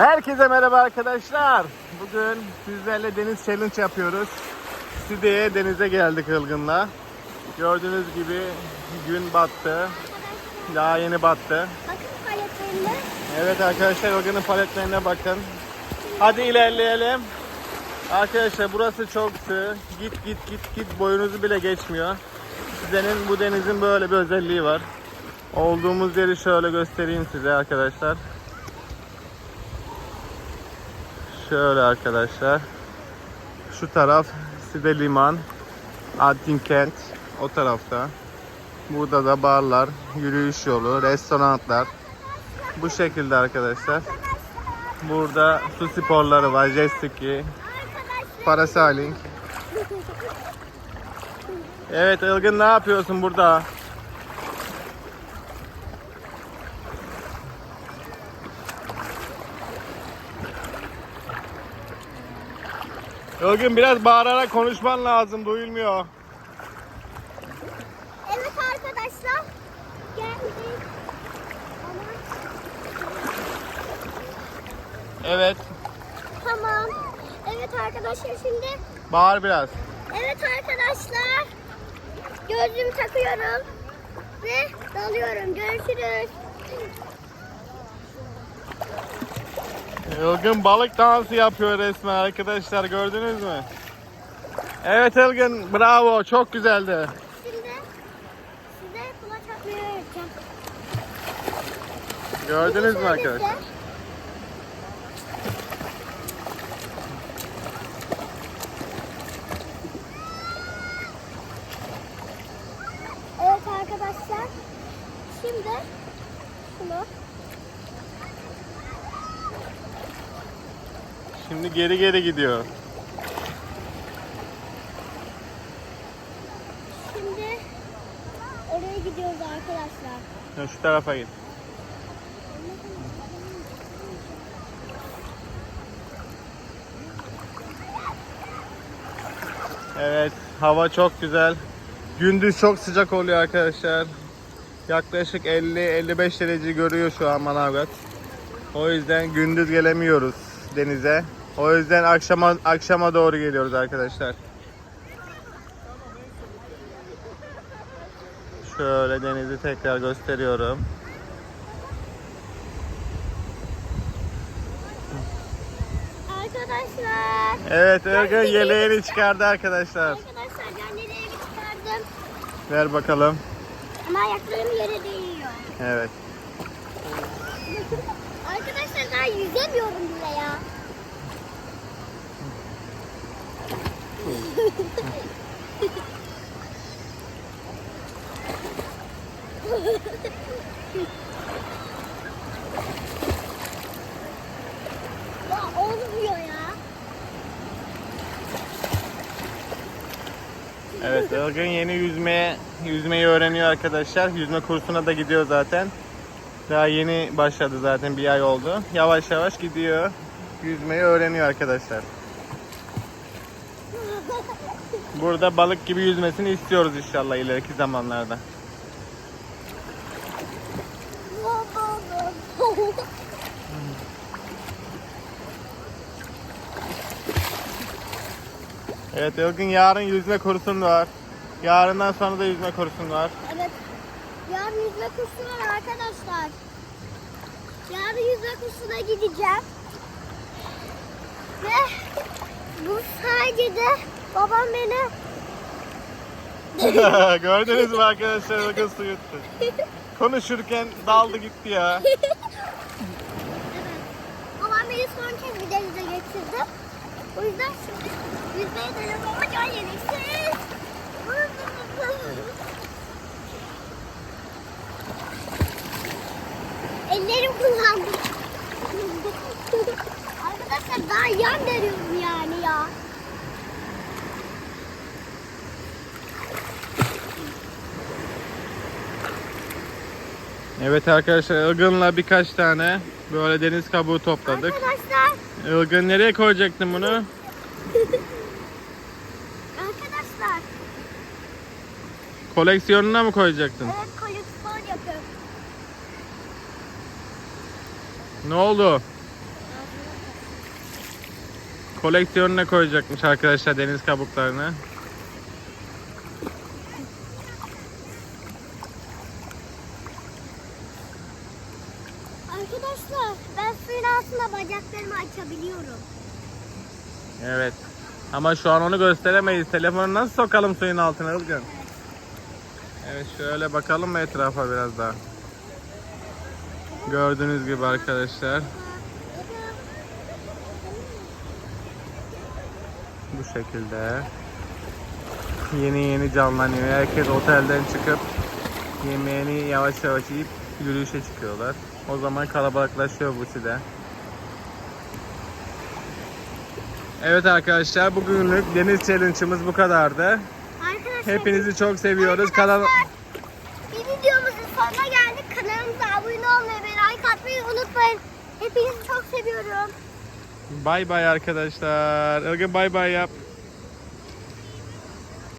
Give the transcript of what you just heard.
Herkese merhaba arkadaşlar. Bugün sizlerle deniz challenge yapıyoruz. Side'ye denize geldik Ilgın'la. Gördüğünüz gibi gün battı. Daha yeni battı. Bakın paletlerinde. Evet arkadaşlar Ilgın'ın paletlerine bakın. Hadi ilerleyelim. Arkadaşlar burası çok sığ. Git git git git boyunuzu bile geçmiyor. Size'nin bu denizin böyle bir özelliği var. Olduğumuz yeri şöyle göstereyim size arkadaşlar. Şöyle arkadaşlar. Şu taraf Side Liman, Altin Kent o tarafta. Burada da barlar, yürüyüş yolu, restoranlar. Bu şekilde arkadaşlar. Burada su sporları var, jet parasailing. Evet Ilgın ne yapıyorsun burada? Ilgın biraz bağırarak konuşman lazım, duyulmuyor. Evet arkadaşlar. Geldik. Evet, tamam. Evet arkadaşlar şimdi. bağır biraz. Evet arkadaşlar. Gözlüğümü takıyorum. Ve dalıyorum. Görüşürüz. Ilgın balık dansı yapıyor resmen arkadaşlar gördünüz mü? Evet Ilgın bravo çok güzeldi. Şimdi size kulaç atmayı öğreteceğim. Gördünüz mü arkadaşlar? size- Evet arkadaşlar. Şimdi şunu Şimdi geri geri gidiyor. şimdi oraya gidiyoruz arkadaşlar. Ya Şu tarafa git. Evet hava çok güzel. Gündüz çok sıcak oluyor arkadaşlar. Yaklaşık 50-55 derece görüyor şu an Manavgat. O yüzden gündüz gelemiyoruz denize. O yüzden akşama akşama doğru geliyoruz arkadaşlar. Şöyle denizi tekrar gösteriyorum. Arkadaşlar. Evet Ergen yeleğini çıkardı arkadaşlar. Arkadaşlar ben nereye çıkardım. Ver bakalım. Ama ayaklarım yere değiyor. Evet. Arkadaşlar ben yüzemiyorum bile ya. Ya olmuyor ya. Evet Ergen yeni yüzmeye yüzmeyi öğreniyor arkadaşlar. Yüzme kursuna da gidiyor zaten. Daha yeni başladı zaten bir ay oldu. Yavaş yavaş gidiyor. Yüzmeyi öğreniyor arkadaşlar. Burada balık gibi yüzmesini istiyoruz inşallah ileriki zamanlarda. Evet Ergen yarın yüzme kursun var. Yarından sonra da yüzme kursun var. evet. Yarın yüzme kursu var arkadaşlar. Yarın yüzme kursuna gideceğim. Ve bu sadece de babam beni Gördünüz mü arkadaşlar bakın su yuttu. Konuşurken daldı gitti ya. babam beni son kez bir denize getirdi. O yüzden şimdi yüzmeye dönüyorum ama can yemişsiniz. Ellerim kullandım. Arkadaşlar daha yan dönüyorum yani ya. Evet arkadaşlar Ilgın'la birkaç tane böyle deniz kabuğu topladık. Arkadaşlar, Ilgın nereye koyacaktın bunu? arkadaşlar. Koleksiyonuna mı koyacaktın? Evet koleksiyon yapıyorum. Ne oldu? Koleksiyonuna koyacakmış arkadaşlar deniz kabuklarını. Arkadaşlar ben suyun altında bacaklarımı açabiliyorum. Evet. Ama şu an onu gösteremeyiz. Telefonu nasıl sokalım suyun altına Ilgın? Evet şöyle bakalım mı etrafa biraz daha. Gördüğünüz gibi arkadaşlar bu şekilde yeni yeni canlanıyor. Herkes otelden çıkıp yemeğini yavaş yavaş yiyip yürüyüşe çıkıyorlar. O zaman kalabalıklaşıyor bu site. Evet arkadaşlar bugünlük deniz challenge'ımız bu kadardı. Arkadaşlar Hepinizi çok seviyoruz. Kanal bir videomuzun sonuna geldik. Kanalımıza abone olmayı ve like atmayı unutmayın. Hepinizi çok seviyorum. Bay bay arkadaşlar. Ilgın bay bay yap.